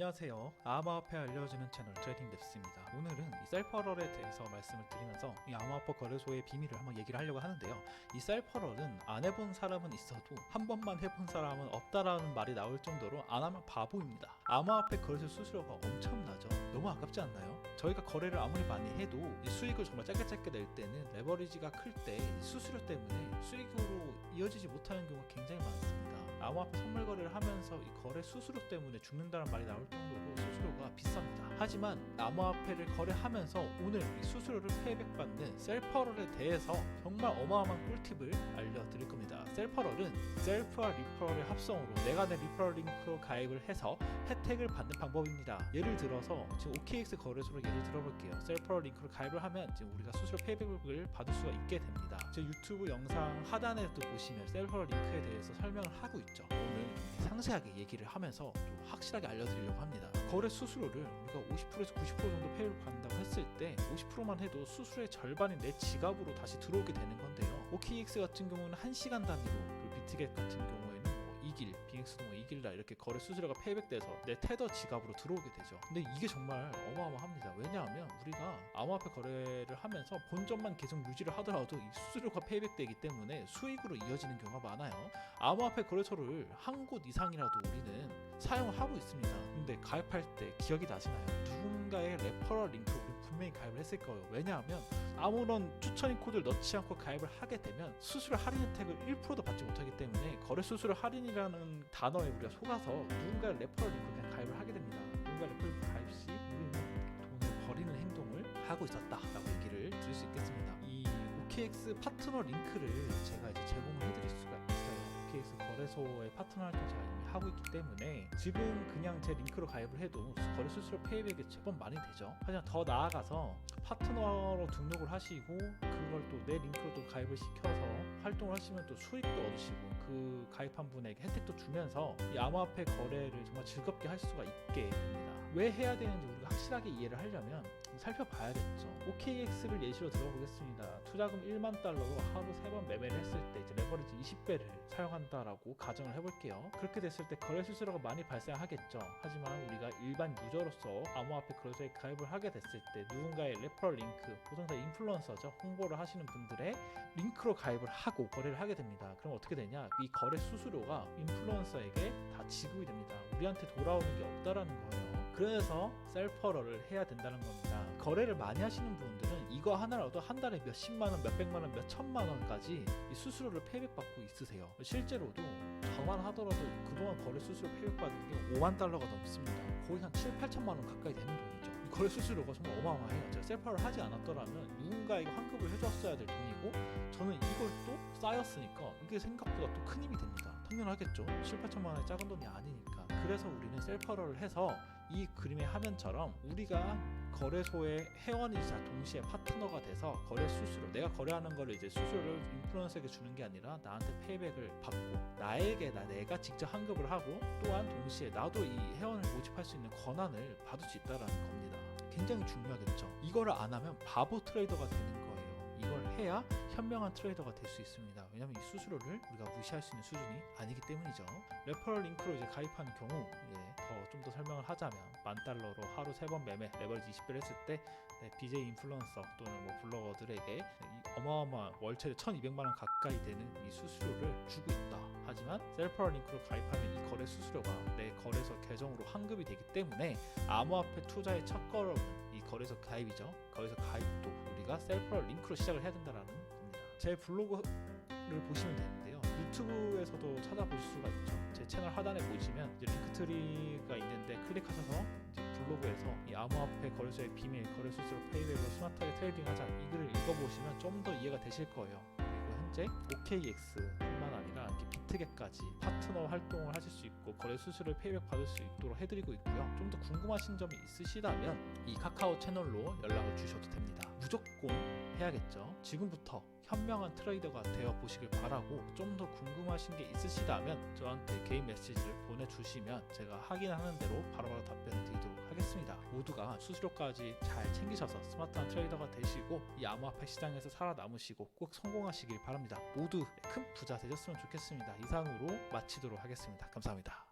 안녕하세요. 암호화폐 알려주는 채널 트레이딩랩스입니다. 오늘은 이 셀퍼럴에 대해서 말씀을 드리면서 이 암호화폐 거래소의 비밀을 한번 얘기를 하려고 하는데요. 이 셀퍼럴은 안 해본 사람은 있어도 한 번만 해본 사람은 없다라는 말이 나올 정도로 안 하면 바보입니다. 암호화폐 거래소 수수료가 엄청나죠. 너무 아깝지 않나요? 저희가 거래를 아무리 많이 해도 이 수익을 정말 짧게 짧게 낼 때는 레버리지가 클 때 수수료 때문에 수익으로 이어지지 못하는 경우가 굉장히 많습니다. 암호화폐 선물 거래를 하면서 이 거래 수수료 때문에 죽는다는 말이 나올 정도로 수수료가 비쌉니다. 하지만 암호화폐를 거래하면서 오늘 이 수수료를 페이백받는 셀퍼럴에 대해서 정말 어마어마한 꿀팁을 알려드릴 겁니다. 셀퍼럴은 셀프와 리퍼럴의 합성으로 내가 내 리퍼럴 링크로 가입을 해서 혜택을 받는 방법입니다. 예를 들어서 지금 OKX 거래소로 예를 들어볼게요. 셀퍼럴 링크로 가입을 하면 지금 우리가 수수료 페이백을 받을 수가 있게 됩니다. 제 유튜브 영상 하단에도 보시면 셀퍼럴 링크에 대해서 설명을 하고 있죠. 상세하게 얘기를 하면서 좀 확실하게 알려드리려고 합니다. 거래 수수료를 우리가 50%에서 90% 정도 페이를 받는다고 했을 때 50%만 해도 수수료의 절반이 내 지갑으로 다시 들어오게 되는 건데요. OKX 같은 경우는 1시간 단위로 비트겟 같은 경우에 2길, 빙엑스도 뭐 2길날 이렇게 거래 수수료가 페이백돼서 내 테더 지갑으로 들어오게 되죠. 근데 이게 정말 어마어마합니다. 왜냐하면 우리가 암호화폐 거래를 하면서 본점만 계속 유지를 하더라도 이 수수료가 페이백되기 때문에 수익으로 이어지는 경우가 많아요. 암호화폐 거래소를 한 곳 이상이라도 우리는 사용을 하고 있습니다. 근데 가입할 때 기억이 나시나요? 누군가의 레퍼럴 분명히 가입을 했을 거예요. 왜냐하면 아무런 추천인 코드를 넣지 않고 가입을 하게 되면 수수료 할인 혜택을 1%도 받지 못하기 때문에 거래 수수료 할인이라는 단어에 우리가 속아서 누군가의 레퍼럴 링크로 그냥 가입을 하게 됩니다. 누군가 레퍼럴 링크 가입 시 우리는 돈을 버리는 행동을 하고 있었다라고 얘기를 드릴 수 있겠습니다. 이 OKX 파트너 링크를 제가 이제 제공을 해드릴 수가 OKX 거래소의 파트너 활동 제가 이미 하고 있기 때문에 지금 그냥 제 링크로 가입을 해도 거래 수수료 페이백이 제법 많이 되죠. 하지만 더 나아가서 파트너로 등록을 하시고 그걸 또 내 링크로 또 가입을 시켜서 활동을 하시면 또 수익도 얻으시고 그 가입한 분에게 혜택도 주면서 이 암호화폐 거래를 정말 즐겁게 할 수가 있게 됩니다. 왜 해야 되는지 우리가 확실하게 이해를 하려면 살펴봐야겠죠. OKX를 예시로 들어보겠습니다. 투자금 1만 달러로 하루 3번 매매를 했을 때 이제 레버리지 20배를 사용한다라고 가정을 해볼게요. 그렇게 됐을 때 거래 수수료가 많이 발생하겠죠. 하지만 우리가 일반 유저로서 암호화폐 거래소에 가입을 하게 됐을 때 누군가의 레퍼럴 링크, 보통 다 인플루언서죠. 홍보를 하시는 분들의 링크로 가입을 하고 거래를 하게 됩니다. 그럼 어떻게 되냐? 이 거래 수수료가 인플루언서에게 다 지급이 됩니다. 우리한테 돌아오는 게 없다라는 거예요. 그래서 셀퍼럴을 해야 된다는 겁니다. 거래를 많이 하시는 분들은 이거 하나라도 한 달에 몇 십만 원, 몇 백만 원, 몇 천만 원까지 이 수수료를 페이백받고 있으세요. 실제로도 저만 하더라도 그동안 거래 수수료 페이백받은 게 5만 달러가 넘습니다. 거의 한 7, 8천만 원 가까이 되는 돈이죠. 이 거래 수수료가 정말 어마어마해요. 제가 셀퍼를 하지 않았더라면 누군가에게 환급을 해줬어야 될 돈이고 저는 이걸 또 쌓였으니까 이게 생각보다 또 큰 힘이 됩니다. 당연하겠죠. 7, 8천만 원의 작은 돈이 아니니까. 그래서 우리는 셀퍼를 해서 이 그림의 화면처럼 우리가 거래소의 회원이자 동시에 파트너가 돼서 거래 수수료 내가 거래하는 거를 이제 수수료를 인플루언서에게 주는 게 아니라 나한테 페이백을 받고 나에게 나 내가 직접 환급을 하고 또한 동시에 나도 이 회원을 모집할 수 있는 권한을 받을 수 있다라는 겁니다. 굉장히 중요하겠죠. 이거를 안 하면 바보 트레이더가 되는 해야 현명한 트레이더가 될 수 있습니다. 왜냐하면 이 수수료를 우리가 무시할 수 있는 수준이 아니기 때문이죠. 레퍼럴 링크로 이제 가입하는 경우 더 좀더 설명을 하자면 만 달러로 하루 세 번 매매 레버리지 20배를 했을 때 네, BJ 인플루언서 또는 뭐 블로거들에게 이 어마어마한 월차에 1,200만 원 가까이 되는 이 수수료를 주고 있다. 하지만 셀퍼럴 링크로 가입하면 이 거래 수수료가 내 거래소 계정으로 환급이 되기 때문에 암호화폐 투자의 이 거래소 가입이죠. 거기서 가입도 우리가 셀퍼럴 링크로 시작을 해야 된다라는 겁니다. 제 블로그를 보시면 되는데요. 유튜브에서도 찾아보실 수가 있죠. 제 채널 하단에 보시면 링크트리가 있는데 클릭하셔서 블로그에서 이 암호화폐 거래소의 비밀, 거래 수수료 페이백으로 스마트하게 트레이딩하자 이 글을 읽어보시면 좀 더 이해가 되실 거예요. 현재 OKX뿐만 아니라 비트겟까지 파트너 활동을 하실 수 있고 거래 수수료 페이백 받을 수 있도록 해드리고 있고요. 좀 더 궁금하신 점이 있으시다면 이 카카오 채널로 연락을 주셔도 됩니다. 무조건 해야겠죠. 지금부터 현명한 트레이더가 되어 보시길 바라고 좀 더 궁금하신 게 있으시다면 저한테 개인 메시지를 보내주시면 제가 확인하는 대로 바로바로 답변을 드리도록 하겠습니다. 모두가 수수료까지 잘 챙기셔서 스마트한 트레이더가 되시고 이 암호화폐 시장에서 살아남으시고 꼭 성공하시길 바랍니다. 모두 큰 부자 되셨으면 좋겠습니다. 이상으로 마치도록 하겠습니다. 감사합니다.